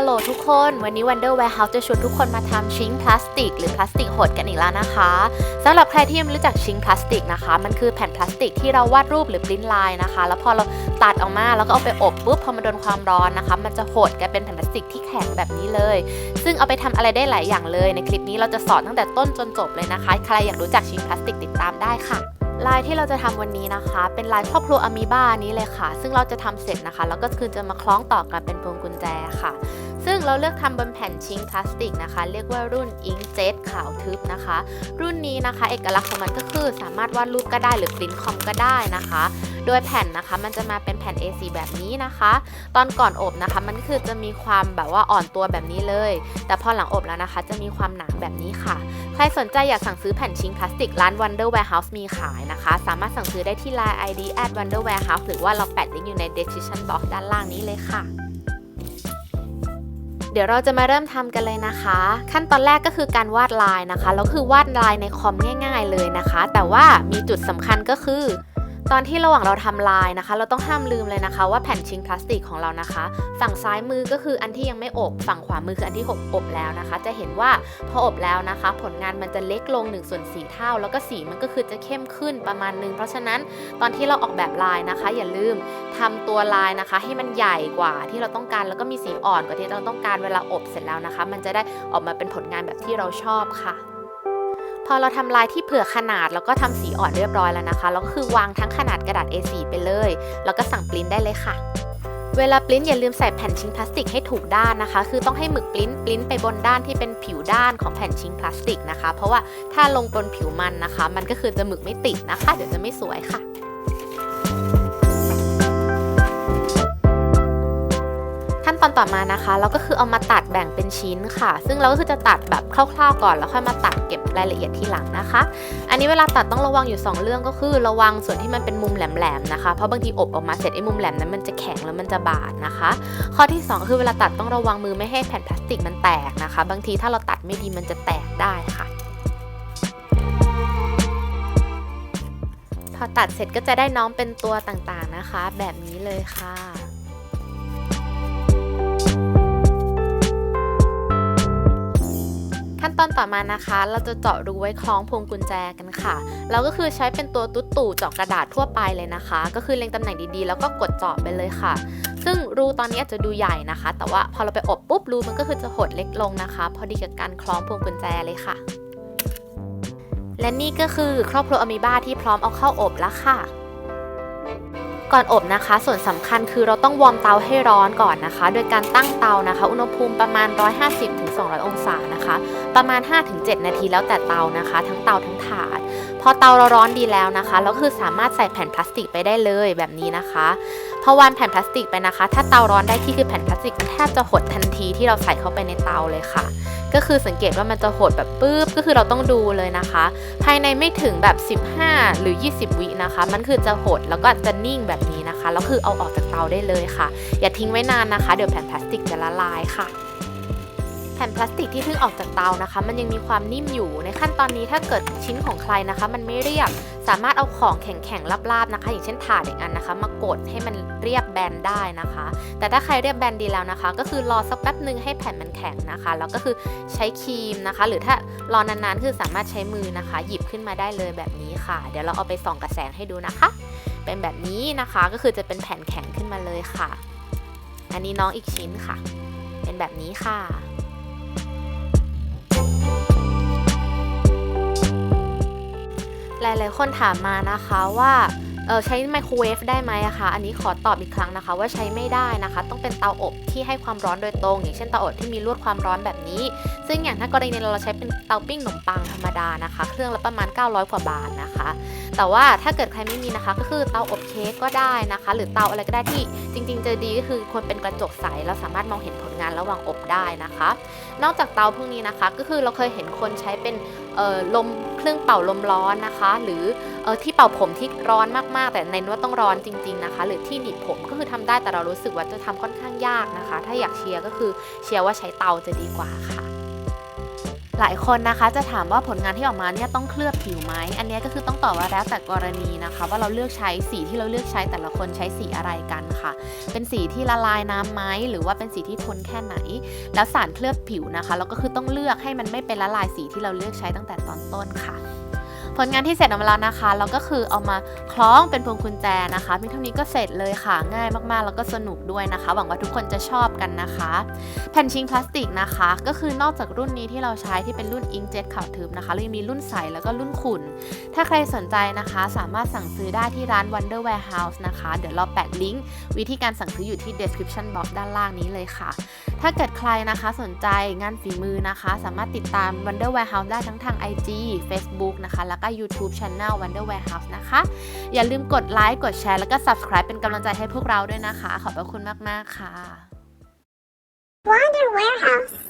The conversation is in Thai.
ฮัลโหลทุกคน วันนี้ Wonder Warehouse จะชวนทุกคนมาทำชิงพลาสติก หรือพลาสติกหดกันอีกแล้วนะคะสำหรับใครที่ยังไม่รู้จักชิงพลาสติกนะคะ มันคือแผ่นพลาสติกที่เราวาดรูปหรือปริ้นลายนะคะ แล้วพอเราตัดออกมาแล้วก็เอาไปอบปุ๊บพอมันโดนความร้อนนะคะ มันจะหดกลายเป็นแผ่นพลาสติกที่แข็งแบบนี้เลย ซึ่งเอาไปทำอะไรได้หลายอย่างเลย ในคลิปนี้เราจะสอนตั้งแต่ต้นจนจบเลยนะคะ ใครอยากรู้จักชิงพลาสติกติดตามได้ค่ะลายที่เราจะทำวันนี้นะคะ เป็นลายครอบครัวอะมีบ้านี้เลยค่ะ ซึ่งเราจะทำเสร็จนะคะ แล้วก็คือจะมาคล้องต่อกันเป็นพวงกุญแจค่ะ ซึ่งเราเลือกทำบนแผ่นชิงพลาสติกนะคะ เรียกว่ารุ่นอิงเจ็ตขาวทึบนะคะ รุ่นนี้นะคะ เอกลักษณ์ของมันก็คือสามารถวาดรูปก็ได้หรือปริ้นคอมก็ได้นะคะ โดยแผ่นนะคะมันจะมาเป็นแผ่น A4 แบบนี้นะคะ ตอนก่อนอบนะคะ มันก็คือจะมีความแบบว่าอ่อนตัวแบบนี้เลย แต่พอหลังอบแล้วนะคะ จะมีความหนาแบบนี้ค่ะ ใครสนใจอยากสั่งซื้อแผ่นชิงพลาสติกร้าน Wonder Warehouse มีขายนะคะ สามารถสั่งซื้อได้ที่ Line ID at Wonder Warehouse หรือว่าเราแปะลิงก์อยู่ใน description box ด้านล่างนี้เลยค่ะ เดี๋ยวเราจะมาเริ่มทำกันเลยนะคะ ขั้นตอนแรกก็คือการวาดลายนะคะแล้วคือวาดลายในคอมง่าย ๆเลยนะคะ แต่ว่ามีจุดสำคัญก็คือ ตอนที่ระหว่างเราทำลายนะคะ เราต้องห้ามลืมเลยนะคะ ว่าแผ่นชิงพลาสติกของเรานะคะ ฝั่งซ้ายมือก็คืออันที่ยังไม่อบ ฝั่งขวามือคืออันที่อบอบแล้วนะคะ จะเห็นว่าพออบแล้วนะคะ ผลงานมันจะเล็กลง1ส่วน4เท่า แล้วก็สีมันก็คือจะเข้มขึ้นประมาณนึง เพราะฉะนั้นตอนที่เราออกแบบลายนะคะ อย่าลืมทำตัวลายนะคะ ให้มันใหญ่กว่าที่เราต้องการแล้วก็มีสีอ่อนกว่าที่เราต้องการเวลาอบเสร็จแล้วนะคะ มันจะได้ออกมาเป็นผลงานแบบที่เราชอบค่ะ พอเราทำลายที่เผื่อขนาดแล้วก็ทำสีอ่อนเรียบร้อยแล้วนะคะแล้วคือวางทั้งขนาดกระดาษ A4 ไปเลย แล้วก็สั่งปริ้นได้เลยค่ะ เวลาปริ้นอย่าลืมใส่แผ่นชิ้นพลาสติกให้ถูกด้านนะคะ คือต้องให้หมึกปริ้นปริ้นไปบนด้านที่เป็นผิวด้านของแผ่นชิ้นพลาสติกนะคะ เพราะว่าถ้าลงบนผิวมันนะคะ มันก็คือจะหมึกไม่ติดนะคะ เดี๋ยวจะไม่สวยค่ะ ตอนต่อมานะคะ เราก็คือเอามาตัดแบ่งเป็นชิ้นค่ะ ซึ่งเราก็คือจะตัดแบบคร่าวๆก่อนแล้วค่อยมาตัดเก็บรายละเอียดทีหลังนะคะ อันนี้เวลาตัดต้องระวังอยู่ 2 เรื่องก็คือ ระวังส่วนที่มันเป็นมุมแหลมๆนะคะ เพราะบางทีอบออกมาเสร็จไอ้มุมแหลมนั้นมันจะแข็งแล้วมันจะบาดนะคะ ข้อที่ 2 คือเวลาตัดต้องระวังมือไม่ให้แผ่นพลาสติกมันแตกนะคะ บางทีถ้าเราตัดไม่ดีมันจะแตกได้ค่ะพอตัดเสร็จก็จะได้น้องเป็นตัวต่างๆนะคะ แบบนี้เลยค่ะ ตอนต่อมานะคะ เราจะเจาะรูไว้คล้องพวงกุญแจกันค่ะ เราก็คือใช้เป็นตัวตุ๊ดตู่เจาะกระดาษทั่วไปเลยนะคะ ก็คือเล็งตำแหน่งดีๆ แล้วก็กดเจาะไปเลยค่ะ ซึ่งรูตอนนี้อาจจะดูใหญ่นะคะ แต่ว่าพอเราไปอบปุ๊บรูมันก็คือจะหดเล็กลงนะคะ พอดีกับการคล้องพวงกุญแจเลยค่ะ และนี่ก็คือครอบครัวอมีบาที่พร้อมเอาเข้าอบแล้วค่ะ ก่อนอบนะคะ ส่วนสำคัญคือเราต้องวอร์มเตาให้ร้อนก่อนนะคะ โดยการตั้งเตานะคะ อุณหภูมิประมาณ 150-200 องศานะคะ ประมาณ 5-7 นาทีแล้วแต่เตานะคะ ทั้งเตาทั้งถาด อเตาเราร้อนดีแล้วนะคะเราคือสามารถใส่แผ่นพลาสติกไปได้เลยแบบนี้นะคะพอวางแผ่นพลาสติกไปนะคะ ถ้าเตาร้อนได้ที่คือแผ่นพลาสติกมันแทบจะหดทันทีที่เราใส่เข้าไปในเตาเลยค่ะ ก็คือสังเกตว่ามันจะหดแบบปื๊บก็คือเราต้องดูเลยนะคะ ภายในไม่ถึงแบบ 15 หรือ 20 วินะคะ มันคือจะหดแล้วก็จะนิ่งแบบนี้นะคะแล้วคือเอาออกจากเตาได้เลยค่ะ อย่าทิ้งไว้นานนะคะ เดี๋ยวแผ่นพลาสติกจะละลายค่ะ แผ่นพลาสติกที่เพิ่งออกจากเตานะคะ มันยังมีความนิ่มอยู่ในขั้นตอนนี้ถ้าเกิดชิ้นของใครนะคะ มันไม่เรียบสามารถเอาของแข็งๆลาบๆนะคะ อย่างเช่นถาดอย่างอันนะคะ มากดให้มันเรียบแบนได้นะคะ แต่ถ้าใครเรียบแบนดีแล้วนะคะ ก็คือรอสักแป๊บหนึ่งให้แผ่นมันแข็งนะคะ แล้วก็คือใช้ครีมนะคะ หรือถ้ารอนานๆคือสามารถใช้มือนะคะ หยิบขึ้นมาได้เลยแบบนี้ค่ะ เดี๋ยวเราเอาไปส่องกระแสงให้ดูนะคะ เป็นแบบนี้นะคะก็คือจะเป็นแผ่นแข็งขึ้นมาเลยค่ะ อันนี้น้องอีกชิ้นค่ะ เป็นแบบนี้ค่ะ หลายๆ คนถามมานะคะว่าเออใช้ไมโครเวฟได้ไหมอะคะ อันนี้ขอตอบอีกครั้งนะคะ ว่าใช้ไม่ได้นะคะ ต้องเป็นเตาอบที่ให้ความร้อนโดยตรง อย่างเช่นเตาอบที่มีลวดความร้อนแบบนี้ ซึ่งอย่างถ้ากรณีเราใช้เป็นเตาปิ้งขนมปังธรรมดานะคะ เครื่องละประมาณ 900 กว่าบาทนะคะ แต่ว่าถ้าเกิดใครไม่มีนะคะ ก็คือเตาอบเค้กก็ได้นะคะ หรือเตาอะไรก็ได้ที่จริง ๆ จะดีก็คือควรเป็นกระจกใสเราสามารถมองเห็นผลงานระหว่างอบได้นะคะ นอกจากเตาพวกนี้นะคะ ก็คือเราเคยเห็นคนใช้เป็น ลมเครื่องเป่าลมร้อนนะคะ หรืออที่เป่าผมที่ร้อนมากๆ แต่เน้นว่าต้องร้อนจริง ๆนะคะ หรือที่หนีบผมก็คือทำได้แต่เรารู้สึกว่าจะทำค่อนข้างยากนะคะ ถ้าอยากเชียร์ก็คือเชียร์ว่าใช้เตาจะดีกว่าค่ะ หลายคนนะคะจะถามว่าผลงานที่ออกมาเนี่ยต้องเคลือบผิวไหมอันนี้ก็คือต้องตอบว่าแล้วแต่กรณีนะคะ ว่าเราเลือกใช้สีที่เราเลือกใช้แต่ละคนใช้สีอะไรกันค่ะ เป็นสีที่ละลายน้ำไหมหรือว่าเป็นสีที่ทนแค่ไหน แล้วสารเคลือบผิวนะคะ เราก็คือต้องเลือกให้มันไม่เป็นละลายสีที่เราเลือกใช้ตั้งแต่ตอนต้นค่ะ ผลงานที่เสร็จออกมาแล้วนะคะ เราก็คือเอามาคล้องเป็นพวงกุญแจนะคะเพียงเท่านี้ก็เสร็จเลยค่ะ ง่ายมากๆ แล้วก็สนุกด้วยนะคะ หวังว่าทุกคนจะชอบกันนะคะ แผ่นชิงพลาสติกนะคะ ก็คือนอกจากรุ่นนี้ที่เราใช้ที่เป็นรุ่นอิงเจ็ตขาวทึบนะคะเรายังมีรุ่นใสแล้วก็รุ่นขุ่น ถ้าใครสนใจนะคะ สามารถสั่งซื้อได้ที่ร้าน Wonder Warehouse นะคะ เดี๋ยวเราแปะลิงก์วิธีการสั่งซื้ออยู่ที่ description box ด้านล่างนี้เลยค่ะ ถ้าเกิดใครนะคะสนใจงานฝีมือนะคะ สามารถติดตาม Wonder Warehouse ได้ทั้งทาง IG Facebook นะคะแล้วก็ก็ YouTube Channel Wonder Warehouse นะคะ อย่าลืมกดไลค์กดแชร์แล้วก็ Subscribe เป็นกำลังใจให้พวกเราด้วยนะคะ ขอบพระคุณมาก ๆ ค่ะ Wonder Warehouse.